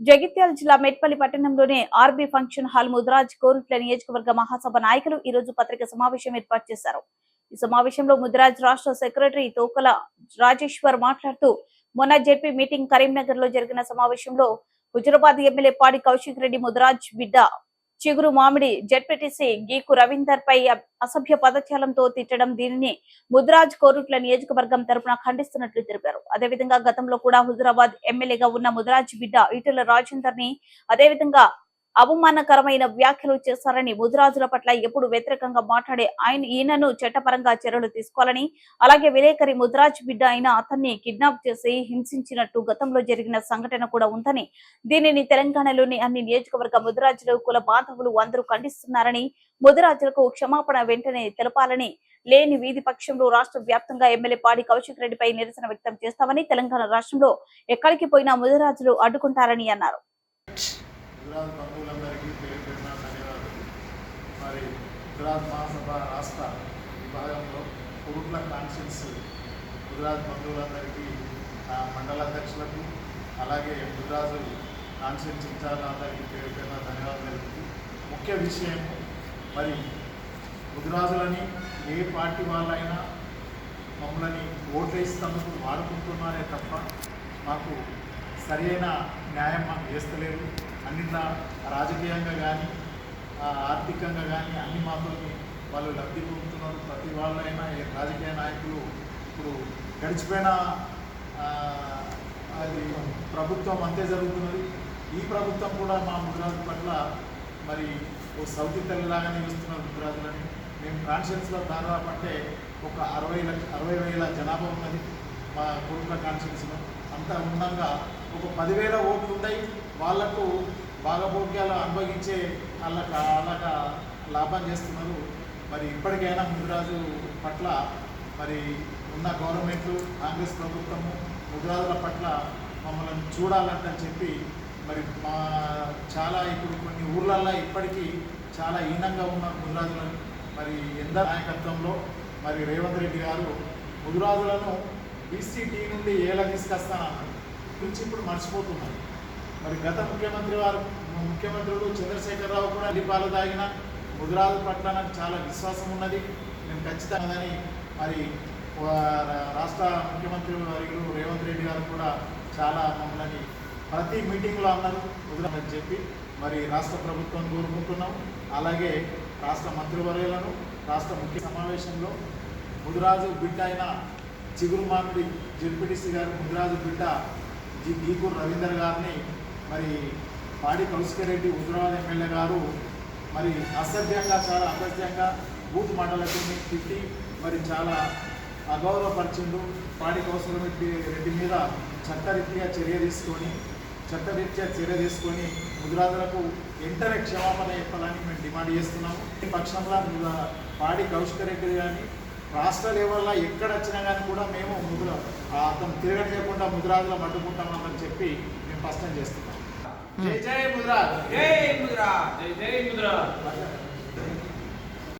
జగిత్యాల జిల్లా మెట్పల్లి పట్టణంలోని RB function hall Mudiraj Korutla నియోజకవర్గ మహాసభ నాయకులు ఈ రోజు పత్రిక సమావేశం ఏర్పాటు చేశారు. ఈ సమావేశంలో ముద్రాజ్ రాష్ట్ర సెక్రటరీ తోకల రాజేశ్వర్ మాట్లాడుతూ మొన్న జెడ్పీ మీటింగ్ కరీంనగర్లో జరిగిన సమావేశంలో హుజురాబాద్ ఎమ్మెల్యే పాడి కౌశిక్ రెడ్డి ముద్రాజ్ బిడ్డ చిగురు మామిడి జెడ్పీటీసీ గీకు రవీందర్ పై అసభ్య పదచాలంతో తిట్టడం దీనిని ముద్రాజ్ కోరుట్ల నియోజకవర్గం తరపున ఖండిస్తున్నట్లు తెలిపారు. అదేవిధంగా గతంలో కూడా హుజురాబాద్ ఎమ్మెల్యేగా ఉన్న ముద్రాజ్ బిడ్డ ఈటల రాజేందర్ని అదేవిధంగా అవమానకరమైన వ్యాఖ్యలు చేశారని ముదిరాజుల పట్ల ఎప్పుడు వ్యతిరేకంగా మాట్లాడే ఆయన ఈయనను చట్టపరంగా చర్యలు తీసుకోవాలని అలాగే విలేకరి ముదిరాజ్ బిడ్డ అయిన అతన్ని కిడ్నాప్ చేసి హింసించినట్టు గతంలో జరిగిన సంఘటన కూడా ఉందని దీనిని తెలంగాణలోని అన్ని నియోజకవర్గ ముదిరాజులు కుల బాంధవులు అందరూ ఖండిస్తున్నారని ముదిరాజులకు క్షమాపణ వెంటనే తెలపాలని లేని వీధి పక్షంలో రాష్ట్ర వ్యాప్తంగా ఎమ్మెల్యే పాడి కౌశిక్ రెడ్డిపై నిరసన వ్యక్తం చేస్తామని తెలంగాణ రాష్ట్రంలో ఎక్కడికి పోయినా ముదిరాజులు అడ్డుకుంటారని అన్నారు. గుజరాత్ బంధువులందరికీ పేరు పేరున ధన్యవాదాలు. మరి గుజరాత్ మహాసభ రాష్ట్ర విభాగంలో కురుట్ల కాన్షియన్స్ గుజరాత్ బంధువులందరికీ ఆ మండల అధ్యక్షులకు అలాగే గుజరాత్ కాన్షియన్స్ ఇన్ఛార్జ్లందరికీ పేరు పేరున ధన్యవాదాలు తెలుపుతూ ముఖ్య విషయం మరి గుజరాజులని ఏ పార్టీ వాళ్ళైనా మమ్మల్ని ఓట్లు వాడుకుంటున్నారే తప్ప మాకు సరైన న్యాయం మాకు చేస్తలేదు అన్నిట్లా రాజకీయంగా కానీ ఆర్థికంగా కానీ అన్ని మాతోని వాళ్ళు లబ్ధి పొందుతున్నారు. ప్రతి వాళ్ళైనా ఏ రాజకీయ నాయకులు ఇప్పుడు గడిచిపోయిన అది ప్రభుత్వం అంతే జరుగుతున్నది. ఈ ప్రభుత్వం కూడా మా ముద్రాజు పట్ల మరి ఓ సౌతి తల్లిలాగానే చూస్తున్నారు ముద్రాజులని. మేము కాన్షియన్స్లో దాదాపు అంటే ఒక అరవై లక్ష అరవై వేల జనాభా ఉన్నది మా కుటుంబ కాన్షియన్స్లో అంతా ఉండగా ఒక పదివేల ఓట్లు ఉంటాయి వాళ్ళకు భాగభోగ్యాలు అనుభవించే వాళ్ళకి వాళ్ళక లాభం చేస్తున్నారు. మరి ఇప్పటికైనా ముదిరాజు పట్ల మరి ఉన్న గవర్నమెంట్లు కాంగ్రెస్ ప్రభుత్వము ముదిరాజుల పట్ల మమ్మల్ని చూడాలంటని చెప్పి మరి మా చాలా ఇప్పుడు కొన్ని ఊర్లల్లో ఇప్పటికీ చాలా హీనంగా ఉన్న ముదిరాజులను మరి ఎందరి నాయకత్వంలో మరి రేవంత్ రెడ్డి గారు ముదిరాజులను బీసీటీ నుండి ఏలా తీసుకొస్తానన్నారు గురించి ఇప్పుడు మర్చిపోతున్నారు మరి గత ముఖ్యమంత్రి వారు ముఖ్యమంత్రులు చంద్రశేఖరరావు కూడా అల్లిపాలు తాగిన ముదిరాజు పట్ల నాకు చాలా విశ్వాసం ఉన్నది. నేను ఖచ్చితంగాని మరి రాష్ట్ర ముఖ్యమంత్రి వర్యులు రేవంత్ రెడ్డి గారు కూడా చాలా మమ్మల్ని ప్రతి మీటింగ్లో అన్నారు. అని చెప్పి మరి రాష్ట్ర ప్రభుత్వం కోరుకుంటున్నాం. అలాగే రాష్ట్ర మంత్రివర్యులను రాష్ట్ర ముఖ్య సమావేశంలో ముదిరాజు బిడ్డ అయిన చిగురు మామిడి జెడ్పీటీసీ గారు ముదిరాజు బిడ్డ జి గీకూరు రవీందర్ గారిని మరి పాడి కౌశికరెడ్డి హుజరాబాద్ ఎమ్మెల్యే గారు మరి అసభ్యంగా చాలా అసభ్యంగా బూత్ మండలకుని తిట్టి మరి చాలా అగౌరవపరిచిండు. పాడి కౌశల రెడ్డి రెడ్డి మీద చట్టరీత్యా చర్య తీసుకొని చట్టరీత్యా చర్య తీసుకొని ముదిరాజులకు వెంటనే క్షమాపణ చెప్పాలని మేము డిమాండ్ చేస్తున్నాము. ఈ పక్షంలో పాడి కౌశికరెడ్డి కానీ రాష్ట్ర లెవెల్లో ఎక్కడ వచ్చినా కానీ కూడా మేము ముద్ర అతను తిరగనియకుండా ముదిరాజులం అడ్డుకుంటామని చెప్పి మేము స్పష్టం చేస్తున్నాం. జై జై ముదిరాజ్ జై ముద్రా. జై జై ముద్రా.